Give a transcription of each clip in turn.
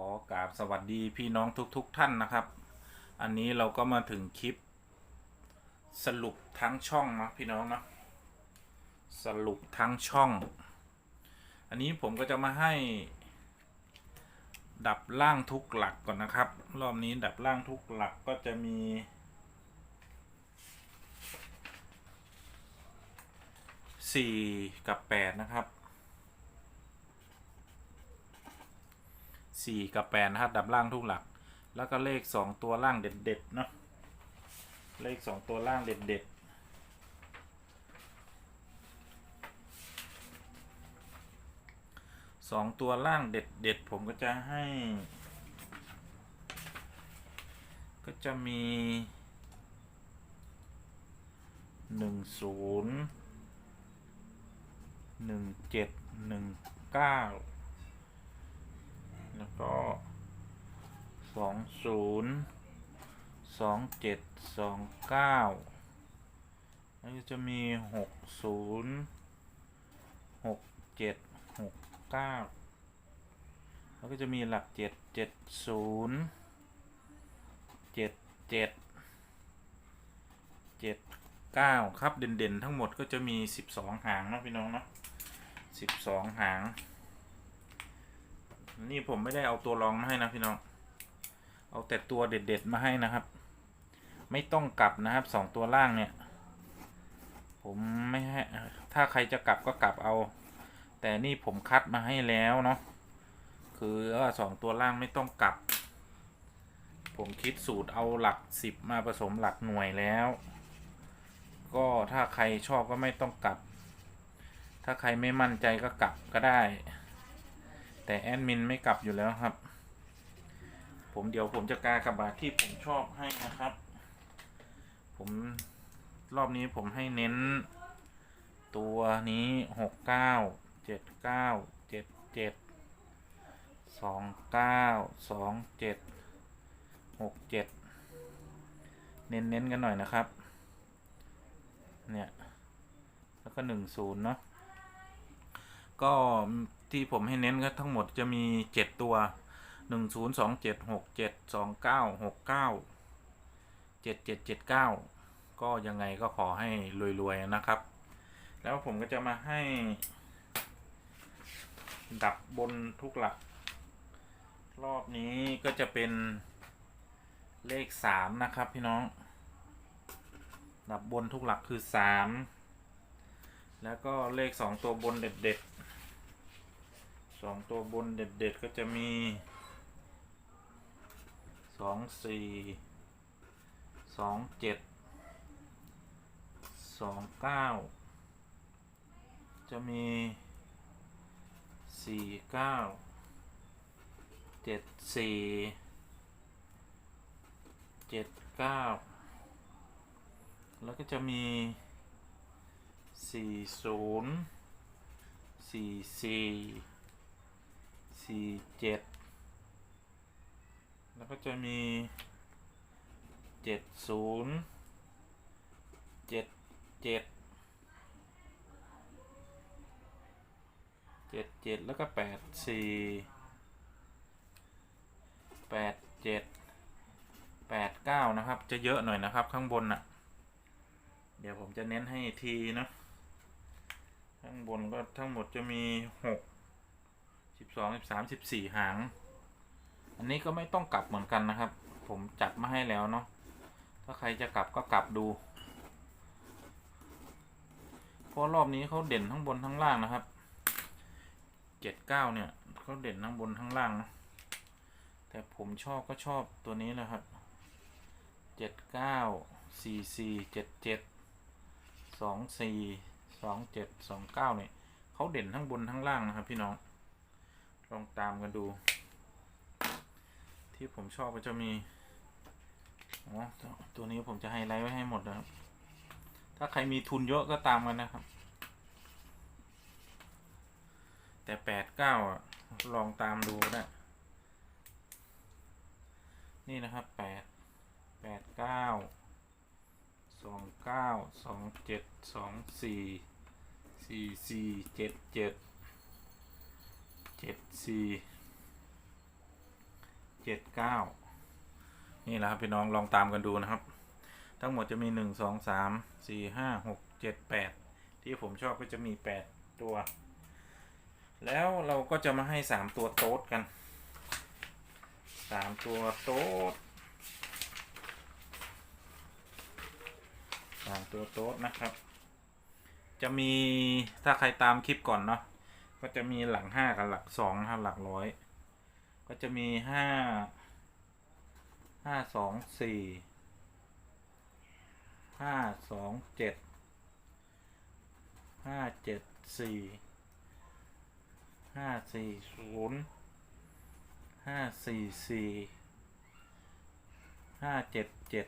ขอกราบสวัสดีพี่น้องทุกๆทท่านนะครับ อันนี้เราก็มาถึงคลิป สรุปทั้งช่องนะพี่น้องนะสรุปทั้งช่อง อันนี้ผมก็จะมาให้ ดับล่างทุกหลักก่อนนะครับ รอบนี้ดับล่างทุกหลักก็จะมีสี่กับแปดนะครับ สี่กับแปดนะครับ ดับล่างทุกหลัก แล้วก็เลขสองตัวล่างเด็ดๆเนาะเลขสองตัวล่างเด็ดๆสองตัวล่างเด็ดๆผมก็จะให้ ก็จะมีหนึ่งศูนย์หนึ่งเจ็ดหนึ่งเก้า แล้วก็สองศูนย์สองเจ็ดสองเก้าแล้วก็จะมีหกศูนย์หกเจ็ดหกเก้าแล้วก็จะมีหลักเจ็ดเจ็ดศูนย์เจ็ดเจ็ดเจ็ดเก้าครับเด่นๆ ทั้งหมดก็จะมีสิบสองหางนะพี่น้องเนาะสิบสองหาง นี่ผมไม่ได้เอาตัวรองมาให้นะพี่น้อง เอาแต่ตัวเด็ดๆมาให้นะครับ ไม่ต้องกลับนะครับสองตัวล่างเนี่ย ผมไม่ให้ ถ้าใครจะกลับก็กลับเอา แต่นี่ผมคัดมาให้แล้วเนาะ คือว่าสองตัวล่างไม่ต้องกลับ ผมคิดสูตรเอาหลักสิบมาผสมหลักหน่วยแล้ว ก็ถ้าใครชอบก็ไม่ต้องกลับ ถ้าใครไม่มั่นใจก็กลับก็ได้ แต่แอดมินไม่กลับอยู่แล้วครับ ผมเดี๋ยวผมจะกากระบาดที่ผมชอบให้นะครับ ผมรอบนี้ผมให้เน้น ตัวนี้หกเก้าเจ็ดเก้าเจ็ดเจ็ดสองเก้าสองเจ็ดหกเจ็ดเน้นเน้นๆกันหน่อยนะครับ เนี่ย แล้วก็หนึ่งศูนย์เนาะก็ ที่ผมให้เน้นก็ทั้งหมดจะมีเจ็ดตัวหนึ่งศูนย์สองเจ็ดหกเจ็ดสองเก้าหกเก้าเจ็ดเจ็ดเจ็ดเก้าก็ยังไงก็ขอให้รวยๆนะครับ แล้วผมก็จะมาให้ ดับบนทุกหลัก รอบนี้ก็จะเป็นเลขสามนะครับพี่น้อง ดับบนทุกหลักคือสามแล้วก็เลขสองตัวบนเด็ด ๆ สองตัวบนเด็ดๆก็จะมีสองสี่สองเจ็ดสองเก้าจะมีสี่เก้าเจ็ดสี่เจ็ดเก้าแล้วก็จะมีสี่ศูนย์สี่สี่ สี่เจ็ดแล้วก็จะมีเจ็ดศูนย์เจ็ดเจ็ดเจ็ดเจ็ดแล้วก็แปดสี่แปดเจ็ดแปดเก้านะครับ จะเยอะหน่อยนะครับข้างบนน่ะ เดี๋ยวผมจะเน้นให้ทีนะ ข้างบนก็ทั้งหมดจะมีหก สิบสองสิบสามสิบสี่หาง อันนี้ก็ไม่ต้องกลับเหมือนกันนะครับ ผมจัดมาให้แล้วเนาะถ้าใครจะกลับก็กลับดูเพราะรอบนี้เขาเด่นทั้งบนทั้งล่างนะครับเจ็ดเก้าเนี่ยเขาเด่นทั้งบนทั้งล่างนะแต่ผมชอบก็ชอบตัวนี้แหละครับเจ็ดเก้าสี่สี่เจ็ดเจ็ดสองสี่สองเจ็ดสองเก้าเนี่ยเขาเด่นทั้งบนทั้งล่างนะครับพี่น้อง ลองตามกันดู ที่ผมชอบก็จะมีอ๋อตัวตัวนี้ผมจะไฮไลท์ไว้ให้หมดนะครับ ถ้าใครมีทุนเยอะก็ตามกันนะครับ แต่แปดเก้าอะ ลองตามดูก็ได้ นี่นะครับแปดแปดเก้าสองเก้าสองเจ็ดสองสี่สี่สี่เจ็ดเจ็ด เจ็ดสี่เจ็ดเก้านี่แหละครับพี่น้องลองตามกันดูนะครับ ทั้งหมดจะมีหนึ่งสองสามสี่ห้าหกเจ็ดแปดที่ผมชอบก็จะมีแปดตัว แล้วเราก็จะมาให้สามตัวโต๊ดกันสามตัวโต๊ดสามตัวโต๊ดนะครับ จะมีถ้าใครตามคลิปก่อนเนาะ ก็จะมีหลังห้ากับหลักสองนะครับหลักร้อย ก็จะมีห้าห้าสองสี่ห้าสองเจ็ดห้าเจ็ดสี่ห้าสี่ศูนย์ห้าสี่สี่ห้าเจ็ดเจ็ด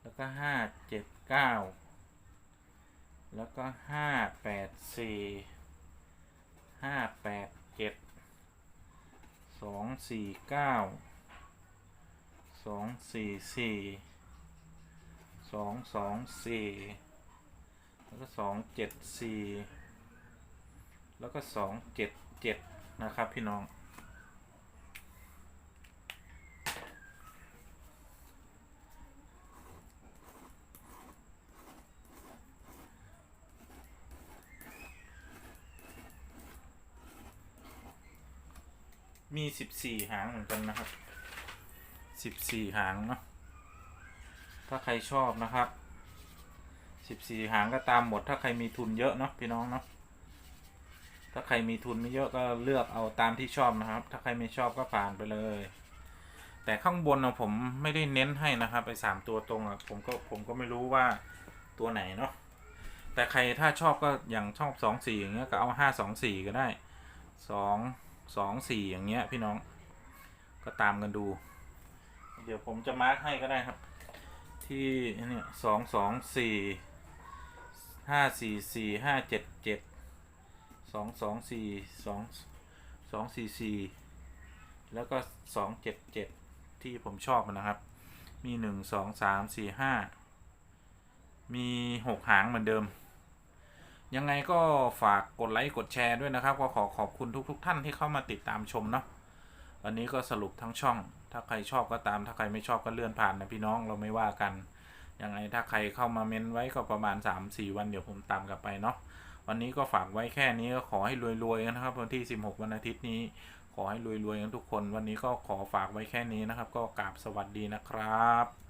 แล้วก็ห้าเจ็ดเก้าแล้วก็ห้าแปดสี่ ห้าแปดเจ็ดสองสี่เก้าสองสี่สี่สองสองสี่แล้วก็สองเจ็ดสี่แล้วก็สองเจ็ดเจ็ดนะครับพี่น้อง มีสิบสี่หางเหมือนกันนะครับสิบสี่หางเนาะถ้าใครชอบนะครับสิบสี่หางก็ตามหมด ถ้าใครมีทุนเยอะเนาะพี่น้องเนาะถ้าใครมีทุนไม่เยอะก็เลือกเอาตามที่ชอบนะครับ ถ้าใครไม่ชอบก็ผ่านไปเลย แต่ข้างบนนะผมไม่ได้เน้นให้นะครับไปสามตัวตรงอะผมก็ผมก็ไม่รู้ว่าตัวไหนเนาะแต่ใครถ้าชอบก็อย่างชอบสองสี่อย่างเงี้ยก็เอาห้าสองสี่ก็ได้สอง สองสี่อย่างเงี้ยพี่น้อง ก็ตามกันดู เดี๋ยวผมจะมาร์คให้ก็ได้ครับ ที่เนี่ยสองสองสี่ห้าสี่สี่ห้าเจ็ดเจ็ดสองสองสี่สองสองสี่สี่แล้วก็สองเจ็ดเจ็ดที่ผมชอบนะครับ มีหนึ่งสองสามสี่ห้ามีหกหางเหมือนเดิม ยังไงก็ฝากกดไลค์กดแชร์ด้วยนะครับ ก็ขอขอบคุณทุกๆทท่านที่เข้ามาติดตามชมเนาะวันนี้ก็สรุปทั้งช่อง ถ้าใครชอบก็ตาม ถ้าใครไม่ชอบก็เลื่อนผ่านนะพี่น้องเราไม่ว่ากัน ยังไงถ้าใครเข้ามาเม้นไว้ก็ประมาณ 3-4 วันเดี๋ยวผมตามกลับไปเนาะวันนี้ก็ฝากไว้แค่นี้ก็ขอให้รวยๆกันนะครับวันที่ 16 วันอาทิตย์นี้ ขอให้รวยๆกันทุกคน วันนี้ก็ขอฝากไว้แค่นี้นะครับ ก็กราบสวัสดีนะครับ